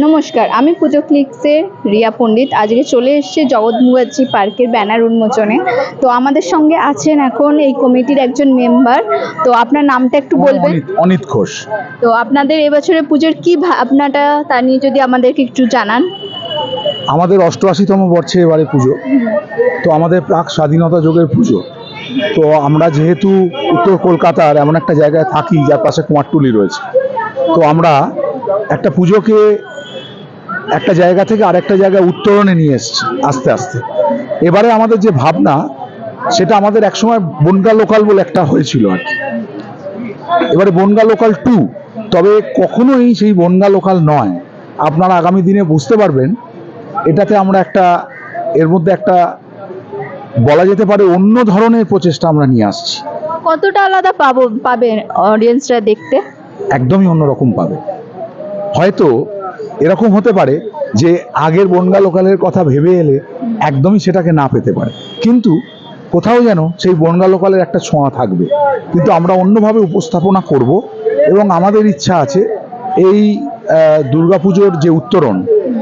নমস্কার আমি পুজো ক্লিক্সের রিয়া পণ্ডিত। আজকে চলে এসেছি জগৎ মুখার্জি পার্কের ব্যানার উন্মোচনে। তো আমাদের সঙ্গে আছেন এখন এই কমিটির একজন মেম্বার। তো আপনার নামটা একটু বলবেন? অনিত- ঘোষ। তো আপনাদের এবছরে পুজোর কি ভাবনাটা তা নিয়ে যদি আমাদেরকে একটু জানান। আমাদের অষ্টআশিতম বর্ষে এবারে পুজো। তো আমাদের প্রাক স্বাধীনতা যুগের পুজো। তো আমরা যেহেতু উত্তর কলকাতার এমন একটা জায়গায় থাকি যার পাশে কুমারটুলি রয়েছে। তো আমরা একটা পুজোকে একটা জায়গা থেকে আরেকটা জায়গায় উত্তরণে নিয়ে এসেছি আস্তে আস্তে। এবারে আমাদের যে ভাবনা সেটা আমাদের একসময় বনগা লোকাল বলে একটা হয়েছিল আর কি। এবারে বনগা লোকাল টু তবে কখনোই সেই বনগা লোকাল নয়। আপনারা আগামী দিনে বুঝতে পারবেন এটাতে আমরা একটা এর মধ্যে একটা বলা যেতে পারে অন্য ধরনের প্রচেষ্টা আমরা নিয়ে আসছি। কতটা আলাদা পাবো পাবেন অডিয়েন্সরা দেখতে? একদমই অন্যরকম পাবে। হয়তো এরকম হতে পারে যে আগের বনগা লোকালের কথা ভেবে এলে একদমই সেটাকে না পেতে পারে। কিন্তু কোথাও যেন সেই বনগা লোকালের একটা ছোঁয়া থাকবে। কিন্তু আমরা অন্যভাবে উপস্থাপনা করব এবং আমাদের ইচ্ছা আছে এই দুর্গাপুজোর যে উত্তরণ,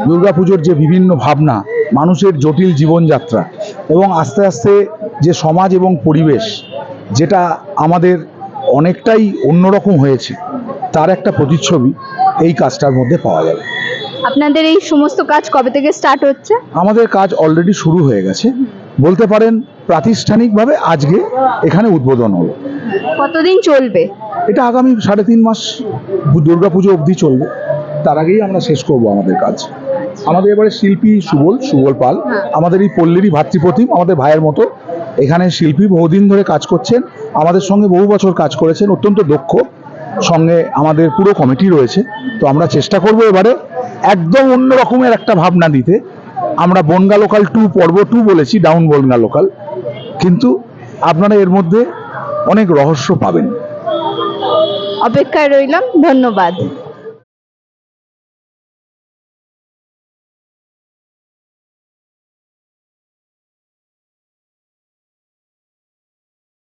দুর্গাপুজোর যে বিভিন্ন ভাবনা, মানুষের জটিল জীবনযাত্রা এবং আস্তে আস্তে যে সমাজ এবং পরিবেশ যেটা আমাদের অনেকটাই অন্যরকম হয়েছে, তার একটা প্রতিচ্ছবি এই কাজটার মধ্যে পাওয়া যাবে। আপনাদের এই সমস্ত কাজ কবে থেকে স্টার্ট হচ্ছে? আমাদের কাজ অলরেডি শুরু হয়ে গেছে। বলতে পারেন প্রাতিষ্ঠানিকভাবে আজকে এখানে উদ্বোধন হলো। কতদিন চলবে? এটা আগামী সাড়ে তিন মাস দুর্গাপুজো অবধি চলবে। তার আগেই আমরা শেষ করব আমাদের কাজ। আমাদের এবারে শিল্পী সুবল সুবল পাল। হ্যাঁ। আমাদের এই পল্লীরই ভাতৃপ্রতিম আমাদের ভাইয়ের মতো। এখানে শিল্পী বহুদিন ধরে কাজ করছেন। আমাদের সঙ্গে বহু বছর কাজ করেছেন। অত্যন্ত দক্ষ। সঙ্গে আমাদের পুরো কমিটি রয়েছে। তো আমরা চেষ্টা করব এবারে একদম অন্য রকমের একটা ভাবনা দিতে। আমরা বনগা লোকাল টু পর্ব টু বলেছি ডাউন বনগা লোকাল কিন্তু আপনারা এর মধ্যে অনেক রহস্য পাবেন। অপেক্ষায় রইলাম। ধন্যবাদ।